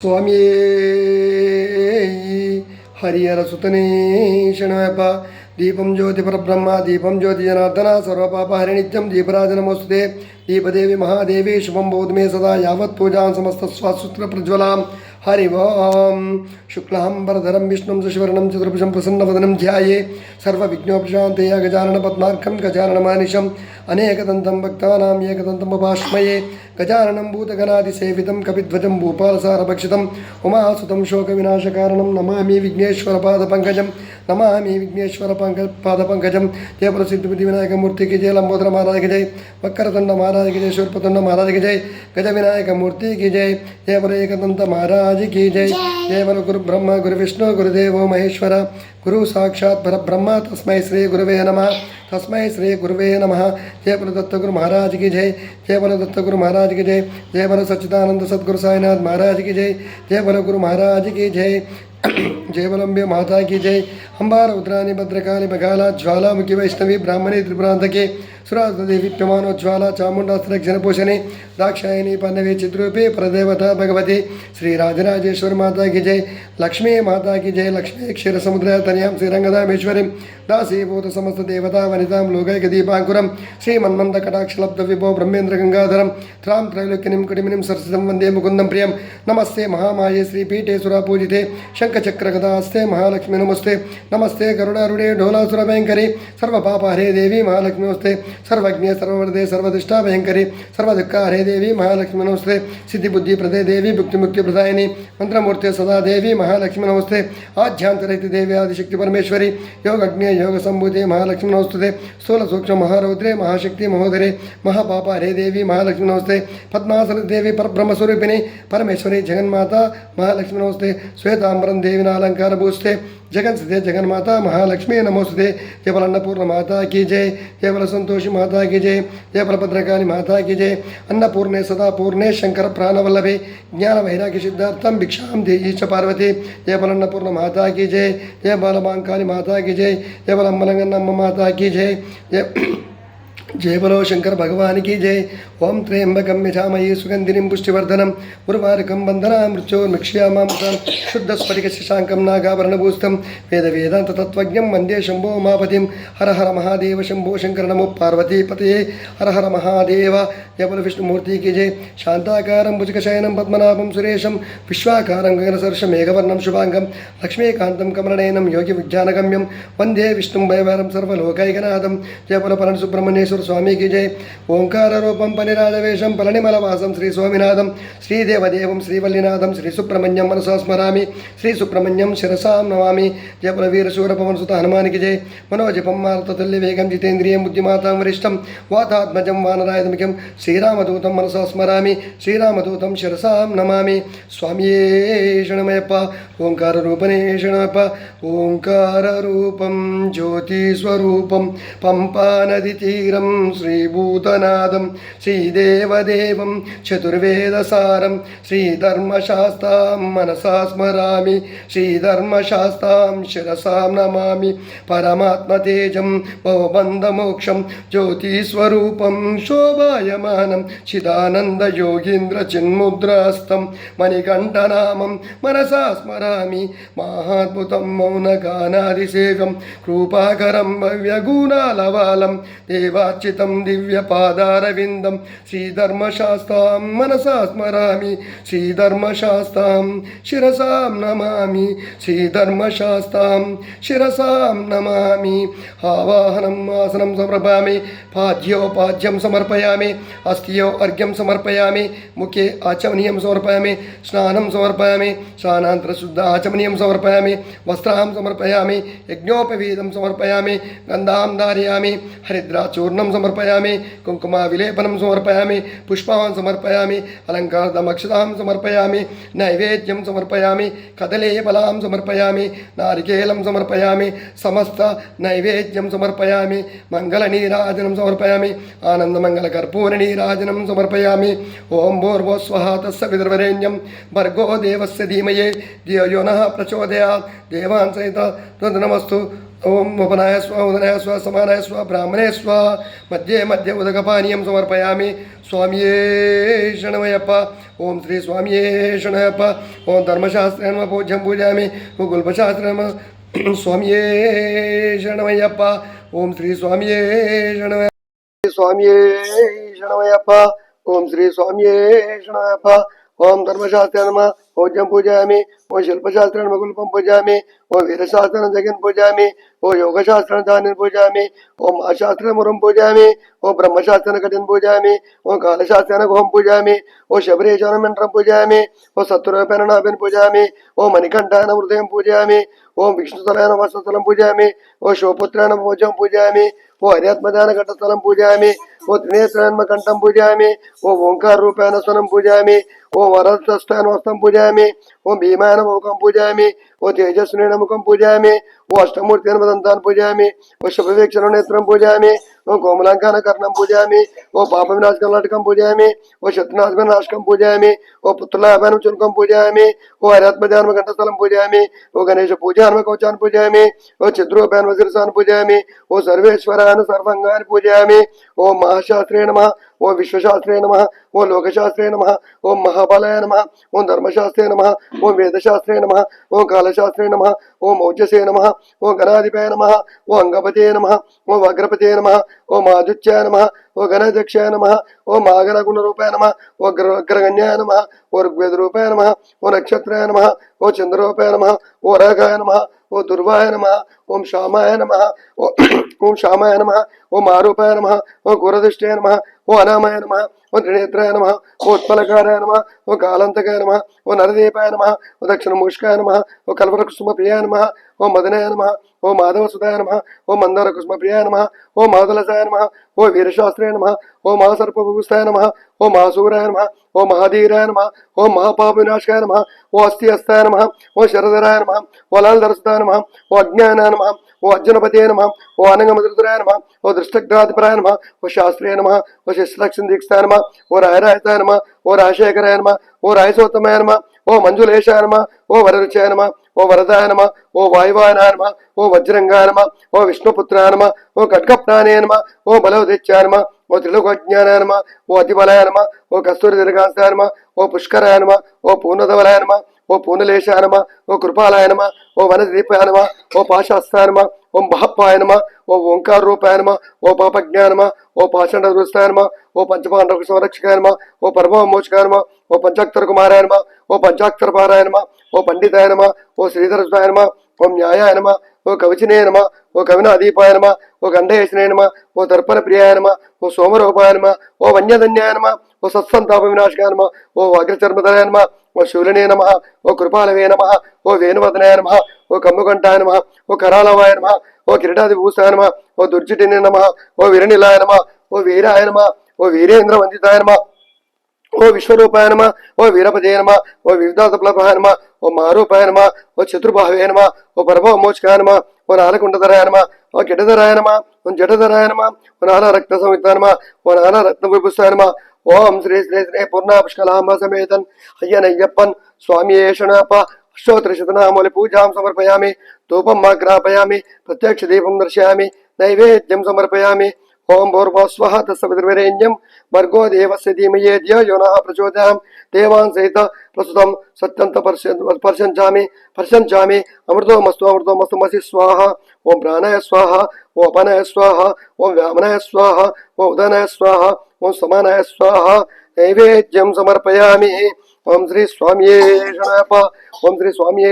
స్వామి హరిహరసుతనే శణయప దీపం జ్యోతి పరబ్రహ్మ దీపం జ్యోతి జనార్దన సర్వపాపహరి నిత్యం దీపరాజనమోస్తుతే దీపదేవి మహాదేవి శుభం బౌద్ధమే సదా యావత్ పూజాం సమస్త స్వాసూత్ర ప్రజ్వలాం హరి ఓం శుక్లాం వరధరం విష్ణుం అనేకదంతం భక్తానాం ఏకదంతం ఉపాస్మయే గజాననం భూతగణాదిసేవితం కపిధ్వజం భూపాలసారభక్షితం ఉమాసుతం శోకవినాశకారణం నమామి విఘ్నేశ్వర పాదపంకజం నమామి విఘ్నేశ్వర పంక పాదపంకజం జయపుర సిద్ధిపతి వినాయకమూర్తికి జయ లంబోదర మహారాజకి జై వక్రతుండ మహారాజకి జై శూర్పతుండ మహారాజకి జై గజ వినాయకమూర్తికి జై జయపుర ఏకదంత మహారాజకి జై జయవర గురు బ్రహ్మ గురు విష్ణు గురుదేవో మహేశ్వర గురు సాక్షాత్ పరబ్రహ్మ తస్మై శ్రీ గురువే నమ తస్మై శ్రీ గురువే నమ జయపుర దత్త గురు మహారాజకి జై జయపుర దత్త గురు మహారాజకి జై జయపుర సచ్చిదానంద సద్గురు సాయినాథ్ మహారాజకి జై జయపుర గురు మహారాజకి अंबार उद्रा भद्रकाली, मघाला, ज्वाला मुख्य वैष्णवी ब्राह्मणी त्रिपुरांधके चामुंडास्त्र चामुंडास्त्रक्षणपूषणे दाक्षायणी पन्नवे चित्रूपे प्रदेवता, भगवती श्रीराजराजेश्वर माता की जय, लक्ष्मी माता की जय, लक्ष्मी क्षीरसमुद्र तनियाँ श्रीरंगधामेश्वरी दासीभूत समस्त देवता, वनिता लोकैक दीपांकुरं श्रीमन्मंद कटाक्षलब्ध विभो, ब्रह्मेन्द्र गंगाधरं, त्रां त्रैलोक्यनिं कुटिमिनिं सरसिदं वंदे मुकुंदम प्रिय, नमस्ते महामाये पूजि पूजिते शङ्खचक्रगदास्ते, महालक्ष्मी, नमस्ते। नमस्ते करुणारुणे सर्व पाप हरे देवी महालक्ष्मीस्ते सर्वज्ञ, सर्ववरदे सर्वदिष्टा भयंकरी सर्वदुःखा हरे देवी महालक्ष्मी नमस्ते सिद्धिबुद्धि प्रदे देवी भुक्तिमुक्ति प्रदायिनी, मंत्रमूर्ति सदा देवी महालक्ष्मी नमस्ते आध्यांतरहित देवी आदिशक्ति परमेश्वरी योगज्ञ योग संबुधे महालक्ष्मी नमस्ते स्थूल सूक्ष्म महारौद्रे, महाशक्ति महोदरे, महापाप हरे देवी महालक्ष्मी नमस्ते, पद्मासन देवी परब्रह्मस्वरूपिणी परमेश्वरी जगन्माता महालक्ष्मी नमस्ते श्वेतांबरम देवी अलंकार भूस्ते, जगन सिद्धे जगन जगन्माता महालक्ष्मी, नमोस्तुते। केवल अन्नपूर्ण माता की जय केवल संतोष माता की जय जय बलभद्रकाली माता की जय। अन्नपूर्णे सदा पूर्णे शंकर प्राणवल्लभे ज्ञान वैराग्य सिद्धार्थम भिक्षा देयी च पार्वती। जय बल अन्नपूर्ण माता की जय जय बालबांकाली माता की जय जय बल अम्बलंगन माता की जय। जय జయ బలో శంకర భగవానికి జయ. ఓం త్రయంబకం యజామయే సుగంధిని పుష్టివర్ధనం. ఉర్వారకం వందనా మృత్యోర్మిక్ష్యామాంసం శుద్ధ స్ఫటిక శశాంకం నాగాభరణభూస్తం. వేద వేదాంత తత్వజ్ఞం వందే శంభో మాపతిం. హర హర మహాదేవ శంభో శంకర నమో పార్వతీపతే హర హర మహాదేవ. జయబల విష్ణుమూర్తికి జయ. శాంతాకారం భుజకశయనం పద్మనాభం సురేశం. విశ్వాకారం గగనసర్షం మేఘవర్ణం శుభాంగం. లక్ష్మీకాంతం కమలనయనం యోగి విజ్ఞానగమ్యం. వందే విష్ణుం భయవరం సర్వలోకైకనాథం. జయపుల పరణ సుబ్రహ్మణ్యేశ్వర వెంకటేశ్వర స్వామికి జై. ఓంకార రూపం పనిరాజవేషం పళనిమలవాసం శ్రీ స్వామినాథం. శ్రీదేవదేవం శ్రీవల్లినాథం శ్రీ సుబ్రహ్మణ్యం మనసా స్మరామి. శ్రీ సుబ్రహ్మణ్యం శిరసాం నమామి. జపల వీరశూర పవన్ సుత హనుమానికి జై. మనోజపం మారతతుల్య వేగం జితేంద్రియం బుద్ధిమాతాం వరిష్టం. వాతాత్మజం వానరాయతమికం శ్రీరామదూతం మనసా స్మరామి. శ్రీరామదూతం శిరసాం నమామి. స్వామియే శరణమయప్ప ఓంకార రూపనే శరణమప్ప ఓంకార రూపం జ్యోతిస్వరూపం పంపానది తీరం శ్రీభూతనాథం శ్రీదేవదేవం చతుర్వేదసారం శ్రీధర్మశాస్త్రం మనసా స్మరామి శ్రీధర్మశాస్త్రం శిరసాం నమామి పరమాత్మతేజం భవబంధమోక్షం జ్యోతిస్వరూపం శోభాయమానం చిదానందయోగీంద్రచిన్ముద్రాస్తం మణికంఠనామం మనసా స్మరామి మహాద్భుతం మౌనగానాదిసేవం కృపాకరం భవ్యగుణాలవాలం దేవార్చితం దివ్యపాదారవిందం శ్రీధర్మశాస్త్రం మనసా స్మరామి శ్రీధర్మశాస్త్రం శిరసాం నమామి శ్రీధర్మశాస్త్రం శిరసాం నమామి ఆవాహనం ఆసనం సమర్పయామి పాద్యోపాద్యం సమర్పయామి అస్థియో అర్ఘ్యం సమర్పయామి ముఖే ఆచమనీయం సమర్పయామి స్నానం సమర్పయామి స్నానాంతర శుద్ధ ఆచమనీయం సమర్పయామి వస్త్రాం సమర్పయామి యజ్ఞోపవీతం సమర్పయామి గంధాం ధారయామి హరిద్రాచూర్ణం సమర్పయామి కుంకుమ విలేపనం సమర్పయామి పుష్పాన్ సమర్పయామి అలంకారదమక్షతాం సమర్పయామి నైవేద్యం సమర్పయామి కదలే ఫలాం సమర్పయామి నారికేలం సమర్పయామి సమస్త నైవేద్యం సమర్పయామి మంగళ నీరాజనం సమర్పయామి ఆనందమంగళ కర్పూర నీరాజనం సమర్పయామి ఓం భూర్భో స్వహ తస్య విదర్వరేణ్యం భర్గో దేవస్య ధీమయే ధియో నః ఓం ఉపనాయ స్వ ఉదనాయ స్వ సమానాయ స్వ బ్రాహ్మణే స్వ. మధ్య మధ్య ఉదకపానీయం సమర్పయామి. స్వామియే శరణమయ్యప్ప. ఓం శ్రీ స్వామియే శరణమయ్యప్ప. ఓం ధర్మశాస్త్రేణ పూజ్యం పూజామి. ఓ గుల్పశాస్త్రేణ స్వామియే శరణమయ్యప్ప. ఓం శ్రీ స్వామియే శరణమయ్య స్వామియే శరణమయ్యప్ప. ఓం శ్రీ స్వామియే శరణమయ్యప్ప. ఓం ధర్మశాస్త్ర నమ పూజ్యం పూజయామి ఓ శిల్పశాస్త్రాన్ని నమ గుల్పం పూజయామి ఓ వీరశాస్త్రం జగన్ పూజామి ఓ యోగశాస్త్రం దానిని పూజామి ఓ మహాశాస్త్ర మురం పూజామి ఓ బ్రహ్మశాస్త్ర కఠిన పూజామి ఓ కాలశాస్త్రాన్ని గుహం పూజామి ఓ శబరీశన మంత్రం పూజామి ఓ సత్వరూపేణ పూజామి ఓ మణికంఠాన హృదయం పూజామి ఓం విష్ణుతలైన వసస్థలం పూజామి ఓ శివపుత్రాన భోజం పూజామి ఓ హరియాత్మదాన ఘటస్థలం పూజామి ఓ త్రినేశ్వరాన్మ కంఠం పూజామి ఓ ఓంకార రూపాయన స్వనం పూజామి ఓ వరదస్థాన వస్త్రం పూజయామి ఓ భీమాన ముఖం పూజయామి ఓ తేజస్విని ముఖం పూజయామి ఓ అష్టమూర్తి దంతాన్ని పూజయామి ఓ శుభవీక్షణ నేత్రం పూజయామి ఓ కోమలాంకాన కర్ణం పూజయామి ఓ పాప వినాశకం నాటకం పూజయామి ఓ శత్రునాశక నాశకం పూజయామి ఓ పుత్రులాభానం చునకం పూజయామి ఓ హరియాత్మజాన్మ ఘంటస్థలం పూజయామి ఓ గణేశ పూజాన్మ కవచాన్ని పూజయామి ఓ విశ్వశాస్త్రే నమ ఓ లోకశాస్త్రే నమ ఓం మహాబలాయ నమ ఓం ధర్మశాస్త్రే నమ ఓం వేదశాస్త్రే నమ ఓం కాలశాస్త్రే నమ ఓం మౌజసే నమ ఓం గణాధిపాయ నమ ఓ అంగపతే నమ ఓ వగ్రపతే నమ ఓ మాధుత్యాయ నమ ఓ గణాధ్యక్షాయ నమ ఓ మాగణ గుణరూపాయ నమ ఓ గ్ర అగ్రగణ్యాయ నమ ఓ ఋగ్వేద రూపాయ నమ ఓ నక్షత్రాయ నమ ఓ చంద్రరూపాయ నమ ఓ రాగాయ నమ ఓ దుర్వాయ నమ ఓం శ్యామాయ నమ ఓ ఓం శ్యామాయ నమ ఓం ఆరూపాయ నమ ఓ గురదృష్టాయ నమ ఓ అనామాయ నమ ఓ త్రినేత్రాయ నమ ఓ ఉత్పలకారాయ నమ ఓ కాలంతకాయ నమ ఓ నరదీపాయ నమ ఓ దక్షిణ మూషికాయ నమ ఓ కల్పరకుసుమ ప్రియాయ నమ ఓ మదనాయ నమ ఓ మాధవ సుధాయ నమ ఓ మందార కుసుమ ప్రియాయ నమ ఓ మాదలసాయ నమ ఓ వీరశాస్త్రాయ నమ ఓ మహాసర్పభూస్తాయ నమ ఓ మహాసూరాయ నమ ఓ మహాధీరాయ నమ ఓ మహాపాప వినాశకాయ నమ ఓ అస్థి హస్తాయ నమ ఓ శరధరాయ నమ ఓ లాల్ధరసుతాయ నమ ఓ అజ్ఞానాయ నమ ఓ అర్జునపతే నమ ఓ అనంగమధురాయ నమ ఓ దృష్టగ్రాధిపరాయ నమ ఓ శాస్త్రీయ నమ ఓ శిశలక్ష్మి దీక్షాయ నమ ఓ రాయరాయతాయ నమ ఓ రాజశేఖరాయ నమ ఓ రాయసోత్తమాయ నమ ఓ మంజులేశాయ నమ ఓ వరరుచాయ నమ ఓ వరదానమ ఓ వాయువానానమ ఓ వజ్రంగానమ ఓ విష్ణుపుత్రానమ ఓ ఖడ్గప్రాణేనమ ఓ బలవదిత్యానమ ఓ త్రిలోకజ్ఞానానమ ఓ అతిబలాయనమ ఓ కస్తూరి దీర్ఘాస్తాయ ఓ పుష్కరాయనమ ఓ పూర్ణధవలాయనమ ఓ పూర్ణలేశానమ ఓ కృపాలాయనమ ఓ వనదీపాయనమ ఓ పాశాస్థానమ ఓం మహప్పాయనమ ఓ ఓంకార రూపాయనమ ఓ పాప నమ ఓ పాషండ దృష్టాయనమ ఓ పంచపాండవ సంరక్షకాయనమ ఓ పరమోమోచకాయ ఓ పంచాక్షర కుమారాయనమ ఓ పంచాక్షర పారాయణమ ఓ పండితాయనమ ఓ శ్రీధర సుతాయ నమ ఓం ఓ కవచినే ఓ కవిన అదీపాయనమ ఓ గండయేశనే ఓ దర్పణ ప్రియాయనమ ఓ సోమరూపాయనమ ఓ వన్యధన్యాయనమ ఓ సత్సంతాప వినాశకాయనమ ఓ అగ్రచర్మధరాయ ఓ శూలినే నమ ఓ కృపాలవే నమ ఓ వేణువదనాయ నమ ఓ కమ్ముకంఠాయ నమ ఓ కరాలవాయ నమ ఓ కిరీటాది భూసాయ నమ ఓ దుర్జిటినే నమ ఓ విరణిలాయ నమ ఓ వీరాయ నమ ఓ వీరేంద్ర వందితాయ నమ ఓ విశ్వరూపాయ నమ ఓ వీరపదే నమ ఓ వివిధాసప్లభాయ నమ ఓ మారూపాయ నమ ఓ చతుర్భావే నమ ఓ పరమోమోచకాయ నమ ఓ నాలకుండధరాయ నమ ఓ గిడధరాయ నమ ఓ జడధరాయ నమ ఓ నాలా రక్త సంయుక్త నమ ఓ నాలా రత్న విభుస్తానమ ఓం శ్రీ శ్రీ శ్రీ పూర్ణాపుష్కలాంబ సమేతన్ అయ్యనయ్యప్పన్ స్వామి ఏషణాప అష్టోత్తరశతనామూలి పూజాం సమర్పయామి ధూపం ఆగ్రాపయామి ప్రత్యక్ష దీపం దర్శయామి నైవేద్యం సమర్పయామి ओम भूर्भो स्व भर्गो दीमेदन प्रचोदया धियो यो नः प्रचोदयाम्। देवान् सहित प्रस्तुतं सत्यन्त पर्शञ्चामि पर्शञ्चामि। अमृतोमस्तु मसी स्वाहा। ओम प्राणय स्वाहा। ओ अपनाय स्वाहा। ओम व्यामनय स्वाहा। ओ उदनाय स्वाहा। ओम समानाय स्वाहा। नैवेद्यम समर्पयामि। ओम श्री स्वामी ओम श्री स्वामी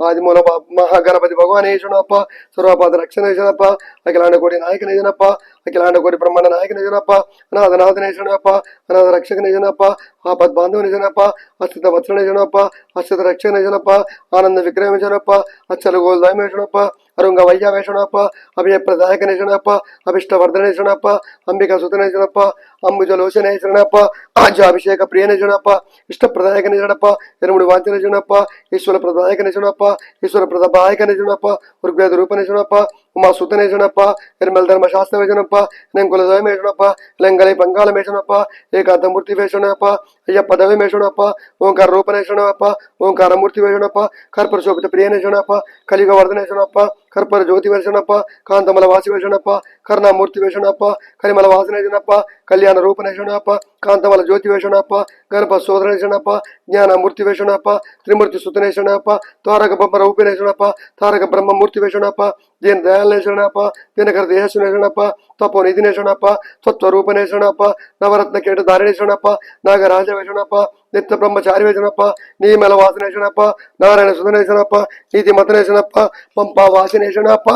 ಆದಿಮೂಲ ಮಹಾಗಣಪತಿ ಭಗವಾನೇಶನಪ್ಪ ಸರ್ವಪಾದ ರಕ್ಷಣೇಶನಪ್ಪ ಅಖಿಲಾಂಡಕೋಟಿ ನಾಯಕನೇಶನಪ್ಪ ಅಖಿಲಾಂಡಕೋಟಿ ಬ್ರಹ್ಮಾಂಡ ನಾಯಕನೇಶನಪ್ಪ ಅನಾಥನಾಥನೇಶನಪ್ಪ ಅನಾಥ ರಕ್ಷಕನೇಶನಪ್ಪ ಆಪತ್ ಬಾಂಧವನೇಶನಪ್ಪ ಅಚ್ಯುತ ವತ್ಸಣೇಶನಪ್ಪ ಅಚ್ಯುತ ರಕ್ಷಣೇಶನಪ್ಪ ಆನಂದ ವಿಕ್ರಮೇಶನಪ್ಪ ಅಚ್ಚಲ ಗೋಲ್ದಾಮೇಶನಪ್ಪ ಅರುಂಗ ವೈಯಾವೇಶಣಪ್ಪ ಅಭಯಪ್ರದಾಯಕನೇಶನಪ್ಪ ಅಭಿಷ್ಟವರ್ಧನೇಶನಪ್ಪ ಅಂಬಿಕಾ ಸುತನೇಶನಪ್ಪ ಅಂಬುಜ ಲೋಚನೇಶನಪ್ಪ ಆಜ ಅಭಿಷೇಕ ಪ್ರಿಯನೇಶನಪ್ಪ ಇಷ್ಟಪ್ರದಾಯಕನೇಶನಪ್ಪ ಎರಡು ವಾಂಚನೇಶನಪ್ಪ ಈಶ್ವರ ಪ್ರದಾಯಕನೇಶನಪ್ಪ ಈಶ್ವರ ಪ್ರತಾಪ ಆಯಕ ನಿಜಣಪ್ಪ ಋಗ್ವೇದ ರೂಪ ನಿಜಣಪ್ಪ ಉಮಾ ಸುತನ ಯಜನಪ್ಪ ಎರ್ಮೆಲ್ ಧರ್ಮಶಾಸ್ತ್ರ ಯಜನಪ್ಪ ನೆಂಕುಲ ದಯ ಮೇಷಣಪ್ಪ ಲೆಂಗಲೆ ಪಂಗಾಲ ಮೇಷಣಪ್ಪ ಏಕಾಂತಮೂರ್ತಿ ವೇಷಣಪ್ಪ ಅಯ್ಯಪ್ಪ ದವೆ ಮೇಷಣಪ್ಪ ಓಂಕಾರ ರೂಪನೇಷಣಪ್ಪ ಓಂಕಾರ ಮೂರ್ತಿ ವೇಷಣಪ್ಪ ಕರ್ಪರ ಶೋಕತ ಪ್ರಿಯನೇಷಣಪ್ಪ ಕಲಿಯುಗ ವರ್ಧನೇಷಣಪ್ಪ ಕರ್ಪರ ಜ್ಯೋತಿ ವೇಷಣಪ್ಪ ಕಾಂತಮಲ ವಾಸಿ ವೇಷಣಪ್ಪ ಕರ್ಣಾಮೂರ್ತಿ ವೇಷಣಪ್ಪ ಕರಿಮಲ ವಾಸನೇಷಣಪ್ಪ ಕಲ್ಯಾಣ ರೂಪನೇಷಣಪ್ಪ ಕಾಂತಮಲ ಜ್ಯೋತಿ ವೇಷಣಪ್ಪ ಗಣಪ ಶೋಧನೇಷಣಪ್ಪ ಜ್ಞಾನ ಮೂರ್ತಿ ವೇಷಣಪ್ಪ ತ್ರಿಮೂರ್ತಿ ಸುತನೇಷಣಪ್ಪ ತಾರಕ ಬೊಮ್ಮರ ಉಪನೇಷಣಪ್ಪ ತಾರಕ ಬ್ರಹ್ಮ ಮೂರ್ತಿ ವೇಷಣಪ್ಪ దీని దయాలు శరణప్ప దీని దేహస్సు శరణప్ప తపో నిధినే శరణప్ప తత్వరూప శరణప్ప నవరత్న కేట దారి శరణప్ప నాగరాజ వేషణప్ప నిత్య బ్రహ్మచారి వేసినప్ప నీ మెల వాసనేషణప్ప నారాయణ సుధనేషణప్ప నీతి మత నేసినప్ప పంపా వాసినేషణప్ప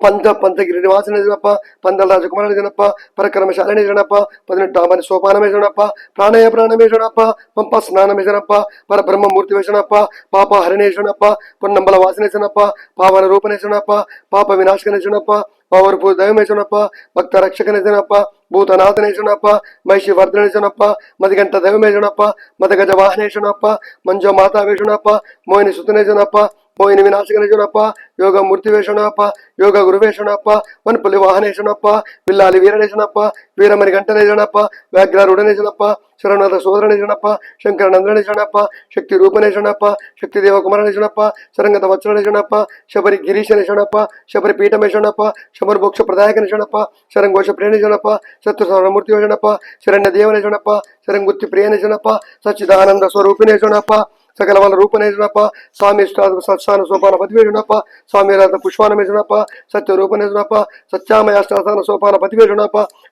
ಪಂಥ ಪಂಥಗಿರಿ ನಿವಾಸನ ಜನಪ್ಪ ಪಂದಲ ರಾಜಕುಮಾರ ಜನಪ್ಪ ಪರಕ್ರಮ ಶಾಲಿನಿ ಜನಪ್ಪ ಪದಿನೆಂಟಾಮನೆ ಸೋಪಾನಮೇ ಜನಪ್ಪ ಪ್ರಾಣಯ ಪ್ರಾಣಮೇ ಜನಪ್ಪ ಪಂಪ ಸ್ನಾನಮೇ ಪರ ಪರಬ್ರಹ್ಮ ಮೂರ್ತಿ ಜನಪ್ಪ ಪಾಪ ಹರಿಣೇ ಜನಪ್ಪ ಪೊನ್ನಂಬಲ ಪಾವನ ರೂಪನೇಶ್ವನಪ್ಪ ಪಾಪ ವಿನಾಶಕನೇಶ್ವನಪ್ಪ ಜನಪ್ಪ ಪವರ್ಫು ದಯವಮೇ ಭಕ್ತ ರಕ್ಷಕನೇ ಭೂತನಾಥನೇಶ್ವನಪ್ಪ ಮಹಿಷಿ ವರ್ಧನೇಶ್ವನಪ್ಪ ಶುಣಪ್ಪ ಮದಿಗಂಟ ದೈವಮೇ ಮದಗಜ ವಾಹನೇ ಶುಣಪ್ಪ ಮಂಜು ಮಾತಾವೇ ಶುಣಪ್ಪ ಮೋಹಿನಿ ಸುತನೇ ಓ, ಇನ್ನು ವಿನಾಶಕನ ಯೋಗ ಮೂರ್ತಿವೇ ಯೋಗ ಗುರುವೇಶಣಪ್ಪ ಶರಣಪ್ಪ ವಾಹನೇಶ್ವಣಪ್ಪ ವಿಲ್ಲಾಲಿ ವೀರನೇ ವೀರಮನಿ ಗಂಟನೇ ಶರಣಪ್ಪ ಶರಣದ ಸೋದರನೇ ಶಂಕರ ಶಂಕರನಂದನೇ ಶಕ್ತಿ ರೂಪನೇ ಶಕ್ತಿ ದೇವಕುಮಾರನೇ ಸರಂಗದ ವಚನೇ ಶಬರಿ ಗಿರೀಶನೇ ಶಬರಿ ಪೀಠಮೇ ಶರಣಪ್ಪ ಶಬರ ಮೋಕ್ಷ ಪ್ರದಾಯಕನೇ ಶರಣಪ್ಪ ಶರಂಗೋಷ ಪ್ರೇಣಿ ಶರಣಪ್ಪ ಸತ್ಯ ಮೂರ್ತಿವೇ ಶರಣ್ಯ ದೇವನೇ ಶರಂಗುತ್ತಿ ಪ್ರಿಯನೇ ಸಚ್ಚಿದಾನಂದ ಸ್ವರೂಪಿನೇಶಣಪ್ಪ ಸಕಲವನ ರೂಪನೇ ಜನಪ್ಪ ಸ್ವಾಮಿ ಸತ್ಸಾನ ಸೋಪಾನ ಪದವಿ ಸ್ವಾಮಿ ಪುಷ್ಪಾನ ಪುಷ್ಪಾನಮೇ ಸತ್ಯ ರೂಪನೇ ಜನಪ್ಪ ಸತ್ಯಾಮಯ ಅಷ್ಟಾಸನ ಸೋಪಾನ ಪದವಿ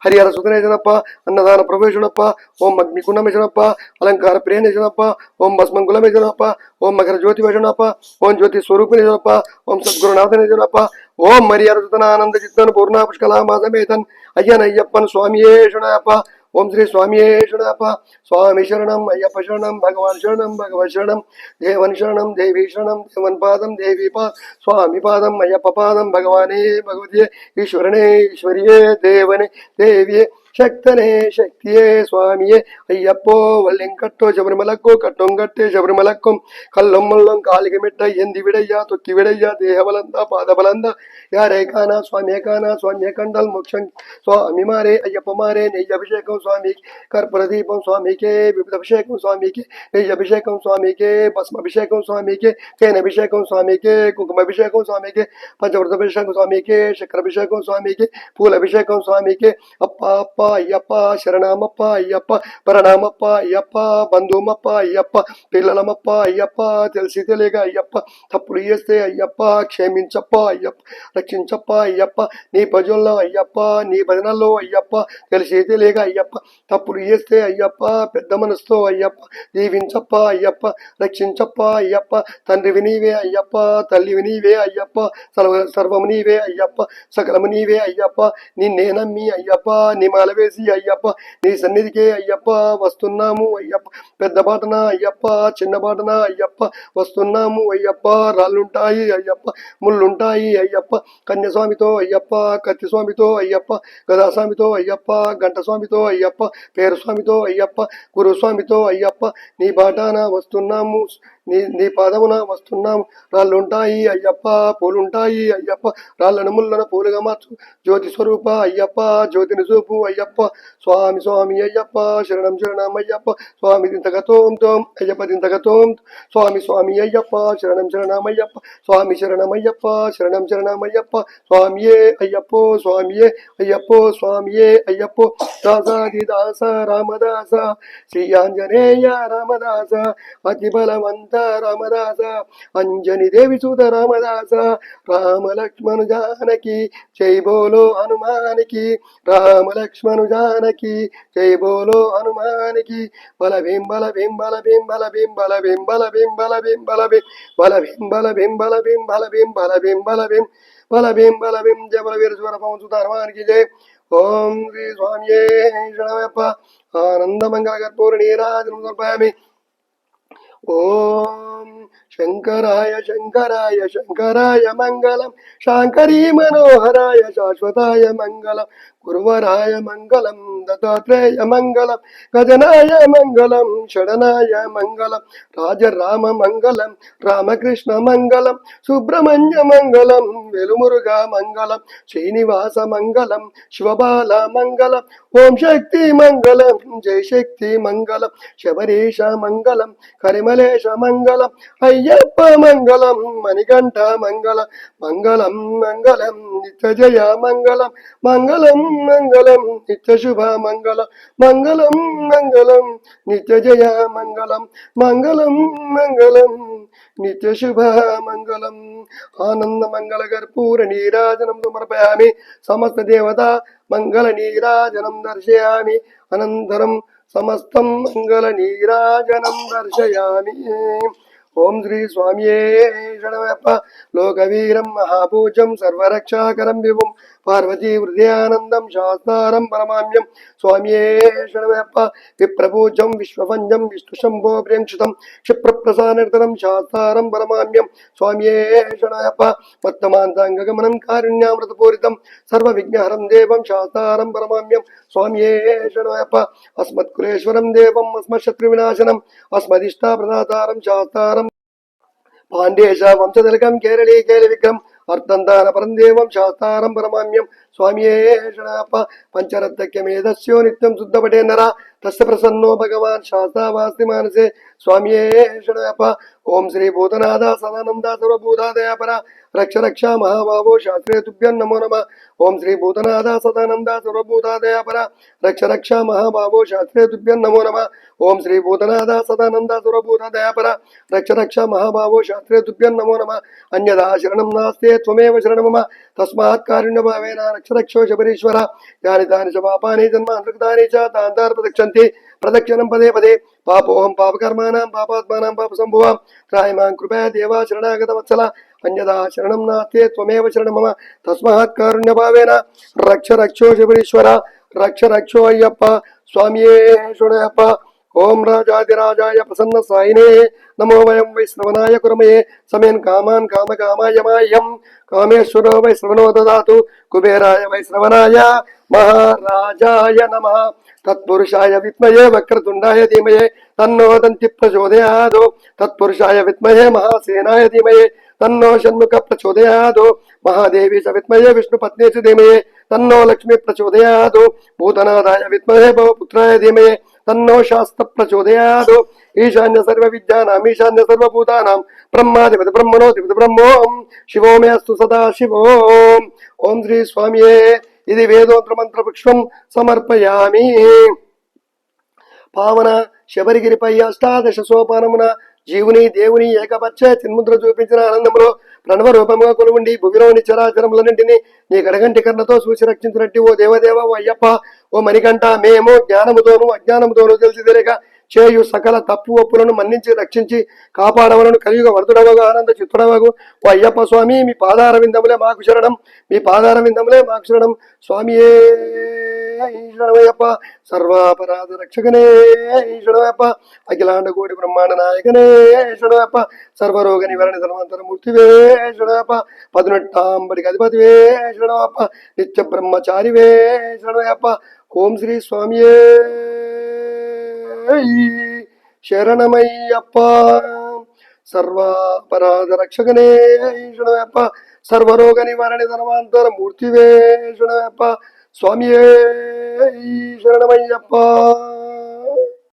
ಹರಿಹರ ಸುಧನೇಜನಪ್ಪ ಅನ್ನದಾನ ಪ್ರಭು ಓಂ ಅಗ್ನಿಕುಂಡಮೇ ಮೇಜನಪ್ಪ ಅಲಂಕಾರ ಪ್ರಿಯ ಜನಪ್ಪ ಓಂ ಭಸ್ಮಂಗುಲಮೇ ಮೇಜನಪ್ಪ ಓಂ ಮಕರ ಜ್ಯೋತಿ ಜನಪ್ಪ ಓಂ ಜ್ಯೋತಿ ಸ್ವರೂಪ ಜನಪ್ಪ ಓಂ ಸದ್ಗುರುನಾಥ ಜನಪ್ಪ ಓಂ ಮರಿಯರ್ಜುತನಾನಂದ ಚಿತ್ತನ್ ಪೂರ್ಣ ಪುಷ್ಕಲ ಮಾಧಮೇತನ್ ಅಯ್ಯನಯ್ಯಪ್ಪನ್ ಸ್ವಾಮಿಯೇ ಶರಣಪ್ಪ ஓம் ஸ்ரீ சுவாமியே சரணப்பா. சுவாமி சரணம் ஐயப்ப சரணம் பகவான் சரணம் பகவத் சரணம் தேவன் சரணம் தேவி சரணம் தேவன் பாதம் தேவி பா சுவாமி பாதம் ஐயப்ப பாதம் பகவானே பகவதியே ஈஸ்வரனே ஈஸ்வரியே தேவனே தேவியே. ശക്തനേ ശക്തിയേ സ്വാമിയെ അയ്യപ്പോ വല്ലിങ്കട്ടോ ശബരിമലക്കോ കട്ടോങ്കട്ടെ ശബരിമലക്കും കല്ലും മുള്ളും കാലികമിട്ട എന്തിവിടയ്യ തൊക്കിവിടയ്യ ദേഹബലന്ത പാദബലന്ത യാരേ കാണാ സ്വാമിയെ കാണാ സ്വാമിയെ കണ്ടാൽ മോക്ഷം സ്വാമിമാരെ അയ്യപ്പമാരെ നെയ്യഭിഷേകം സ്വാമി കർപ്പുരദീപം സ്വാമിക്ക് വിവിധഭിഷേകം സ്വാമിക്ക് നെയ്യഭിഷേകം സ്വാമിക്ക് ഭസ്മഭിഷേകം സ്വാമിക്ക് തേനഭിഷേകം സ്വാമിക്ക് കുങ്കുമാഭിഷേകം സ്വാമിക്ക് പഞ്ചവ്രതാഭിഷേകം സ്വാമിക്ക് ശക്രാഭിഷേകം സ്വാമിക്ക് ഫൂലഭിഷേകം സ്വാമിക്ക് അപ്പ അപ്പ అయ్యప్ప శరణామప్ప అయ్యప్ప పరణామప్ప అయ్యప్ప బంధుమప్ప అయ్యప్ప పిల్లలమప్ప అయ్యప్ప తెలిసి తెలియక అయ్యప్ప తప్పులు చేస్తే అయ్యప్ప క్షమించప్ప అయ్యప్ప రక్షించప్ప అయ్యప్ప నీ భజనలో అయ్యప్ప నీ భజనల్లో అయ్యప్ప తెలిసి తెలియక అయ్యప్ప తప్పులు చేస్తే అయ్యప్ప పెద్ద మనసుతో అయ్యప్ప దీవించప్ప అయ్యప్ప రక్షించప్ప అయ్యప్ప తండ్రివి నీవే అయ్యప్ప తల్లి వినీవే అయ్యప్ప సర్వ సర్వము నీవే అయ్యప్ప సకలము నీవే అయ్యప్ప నిన్నే నమ్మి అయ్యప్ప నిమాల వేసి అయ్యప్ప నీ సన్నిధికే అయ్యప్ప వస్తున్నాము అయ్యప్ప పెద్ద బాటన అయ్యప్ప చిన్న బాటన అయ్యప్ప వస్తున్నాము అయ్యప్ప రాళ్ళుంటాయి అయ్యప్ప ముళ్ళుంటాయి అయ్యప్ప కన్యస్వామితో అయ్యప్ప కత్తి స్వామితో అయ్యప్ప గదాస్వామితో అయ్యప్ప గంట స్వామితో అయ్యప్ప పేరు స్వామితో అయ్యప్ప గురుస్వామితో అయ్యప్ప నీ బాటాన వస్తున్నాము నీ నీ పాదమున వస్తున్నాము రాళ్ళుంటాయి అయ్యప్ప పూలుంటాయి అయ్యప్ప రాళ్ళను ముళ్ళను పూలుగా మార్చు జ్యోతి స్వరూప అయ్యప్ప జ్యోతిని చూపు అయ్యప్ప అయ్యప్ప స్వామి స్వామి అయ్యప్ప శరణం శరణం అయ్యప్ప స్వామి దింతగతోం తోం అయ్యప్ప దింతగతోం స్వామి స్వామి అయ్యప్ప శరణం శరణం అయ్యప్ప స్వామి శరణం అయ్యప్ప శరణం శరణం అయ్యప్ప స్వామియే అయ్యప్పో స్వామియే అయ్యప్పో స్వామియే అయ్యప్పో దాసాది దాస రామదాస శ్రీ ఆంజనేయ రామదాస అతి బలవంత రామదాస అంజని దేవి సూత రామదాస రామ లక్ష్మణు జానకి జై బోలో హనుమానికి రామ లక్ష్మణు లక్ష్మణు జానకి జై బోలో హనుమానికి బల బింబల బింబల బింబల బింబల బింబల బింబల బింబల బల భీం బల బింబల బింబల బింబల బల భీం బల భీం బల భీం బల భీం జయ బల వీర స్వర పవన్ సుత హనుమానికి జై ఓం శ్రీ స్వామియే శరణమప్ప ఆనందమంగళ కర్పూర నీరాజనం సమర్పయామి ఓం శంకరాయ శంకరాయ శంకరాయ మంగళం. శాంకరీ మనోహరాయ శాశ్వతాయ మంగళం. గురువరాయ మంగళం దత్తాత్రేయ మంగళం. గజనాయ మంగళం షడనాయ మంగళం. రాజరామ మంగళం రామకృష్ణ మంగళం. సుబ్రహ్మణ్య మంగళం వెలుమురుగా మంగళం. శ్రీనివాస మంగళం శివబాల మంగళం. ఓం శక్తి మంగళం జయ శక్తి మంగళం. శబరీష మంగళం కరిమలేశ మంగళం. అయ్య అయ్యప్ప మంగళం మణికంఠ మంగళం మంగళం మంగళం నిత్య జయ మంగళం మంగళం మంగళం నిత్య శుభ మంగళం మంగళం మంగళం నిత్య జయ మంగళం మంగళం మంగళం నిత్య శుభ మంగళం. ఆనంద మంగళ కర్పూర నీరాజనం సమర్పయామి సమస్త దేవత మంగళ నీరాజనం దర్శయామి అనంతరం సమస్తం మంగళ నీరాజనం దర్శయామి. ఓం శ్రీ స్వామియే షణమప్ప లోకవీరం మహాపూజం సర్వరక్షాకరం విభుం. పార్వతీ హృదయానందం శాస్త్రారం పరమామ్యం. స్వామియే షణమప్ప విప్రపూజం విశ్వభంజం విష్ణుశంభో ప్రేక్షితం. క్షిప్రప్రసానర్తనం శాస్త్రారం పరమామ్యం. స్వామియే షణమప్ప వర్తమాంతాంగగమనం కారుణ్యామృతపూరితం. సర్వవిఘ్నహరం దేవం శాస్త్రారం పరమామ్యం. స్వామియే షణమప్ప అస్మత్కులేశ్వరం దేవం అస్మశత్రువినాశనం. అస్మదిష్టాప్రదాతారం శాస్త్రారం പാണ്ഡ്യേശ വംശതിലകം കേരളീ കേരളിക്കം അർത്ഥന്താന പരന്തേവം ശാസ്താരം പരമാമ്യം. സ്വാമിയേഷണാപ്പ ഷണാപ്പ നിത്യം ശുദ്ധപടേ നര. തസ്യ പ്രസന്നോ ഭഗവാൻ ശാസ്താവാസ്തി മാനസേ. സ്വാമിയേഷണാപ്പ ഓം ശ്രീ ഭൂതനാഥ സദാനന്ദ സർവഭൂതാദയാപര. రక్ష రక్ష మహాబావో శాస్త్రే తుభ్యం నమో నమ ఓం శ్రీ భూతనాథ సదానంద సర్వభూతాదయాపర రక్ష రక్ష మహాబావో శాస్త్రే తుభ్యం నమో నమ ఓం శ్రీ భూతనాథ సదానంద సర్వభూతాదయాపర రక్ష రక్ష మహాబావో శాస్త్రే తుభ్యం నమో నమ అన్యదా శరణం నాస్తే త్వమేవ శరణమమ తస్మాత్ కారుణ్యభావేన రక్ష రక్షో శబరీశ్వర యాని తాని చ పాపాని జన్మాంతృతాని చ తాంతార్ ప్రదక్షంతి ప్రదక్షిణం పదే పదే పాపోహం పాపకర్మాణం పాపాత్మానం పాప సంభవాం త్రాయమాం కృపయా దేవా శరణాగత వత్సల అన్యదా శరణం నాస్తే త్వమేవ శరణమమ తస్మాత్ కారుణ్యభావేన రక్ష రక్షో శబరీశ్వర రక్ష రక్షో అయ్యప్ప స్వామియే శుణయప్ప ఓం రాజాదిరాజాయ ప్రసన్న సాయినే నమో వయం వై శ్రవణాయ కురమయే సమయన్ కామాన్ కామ కామాయ మాయం కామేశ్వరో వై శ్రవణో దదాతు కుబేరాయ వై శ్రవణాయ మహారాజాయ నమ తత్పురుషాయ విద్మయే వక్రతుండాయ ధీమయే తన్నో దంతి ప్రచోదయాదో తత్పురుషాయ విద్మయే మహాసేనాయ ధీమయే తన్నో షణ్ముఖ ప్రచోదయాదు. మహాదేవి చ విష్ణు పత్ని ధీమయే తన్నో లక్ష్మి ప్రచోదయాదు. భూతనాదాయ విద్మహే భవపుత్రాయ ధీమయే. తన్నో శాస్త్ర ప్రచోదయాదు. ఈశాన్య సర్వ విద్యానాం ఈశాన్య సర్వభూతానాం బ్రహ్మాధిపతి బ్రహ్మణోధిపతి బ్రహ్మోం. శివో మే అస్తు సదా శివోం. ఓం శ్రీ స్వామియే. ఇది వేదోంత్ర మంత్ర పుష్పం. సమర్పయామి. పావన శబరిగిరిపై అష్టాదశ సోపానమున జీవుని దేవుని ఏకపక్ష చిన్ముద్ర చూపించిన ఆనందంలో ప్రణవ రూపముగా కొలువుండి భువిలోని చరాచరములన్నింటినీ నీ గడగంటి కర్ణతో చూసి రక్షించినట్టు ఓ దేవదేవ ఓ అయ్యప్ప ఓ మణికంఠ మేము జ్ఞానముతోనూ అజ్ఞానముతోనూ తెలిసి తెలియక చేయు సకల తప్పు ఒప్పులను మన్నించి రక్షించి కాపాడవలను. కలియుగ వరదుడవగు ఆనంద చిత్తుడవగు. ఓ అయ్యప్ప స్వామి మీ పాదార విందములే మాకు శరణం. మీ పాదార విందములే మాకు శరణం. స్వామియే. శరణమయ్యప్ప సర్వాపరాధ రక్షకనే శరణమయ్యప్ప అఖిలాండ కోటి బ్రహ్మాండ నాయకనే శరణమయ్యప్ప సర్వరోగ నివారణ ధర్మాంతర మూర్తివే శరణమయ్యప్ప పదునెట్టాంబడికి అధిపతివే శరణమయ్యప్ప నిత్య బ్రహ్మచారివే శరణమయ్యప్ప ఓం శ్రీ స్వామియే. శరణమయ్యప్ప సర్వాపరాధ రక్షకనే శరణమయ్యప్ప సర్వరోగ నివారణ ధర్మాంతర మూర్తివే శరణమయ్యప్ప స్వామియే శరణమయ్యప్ప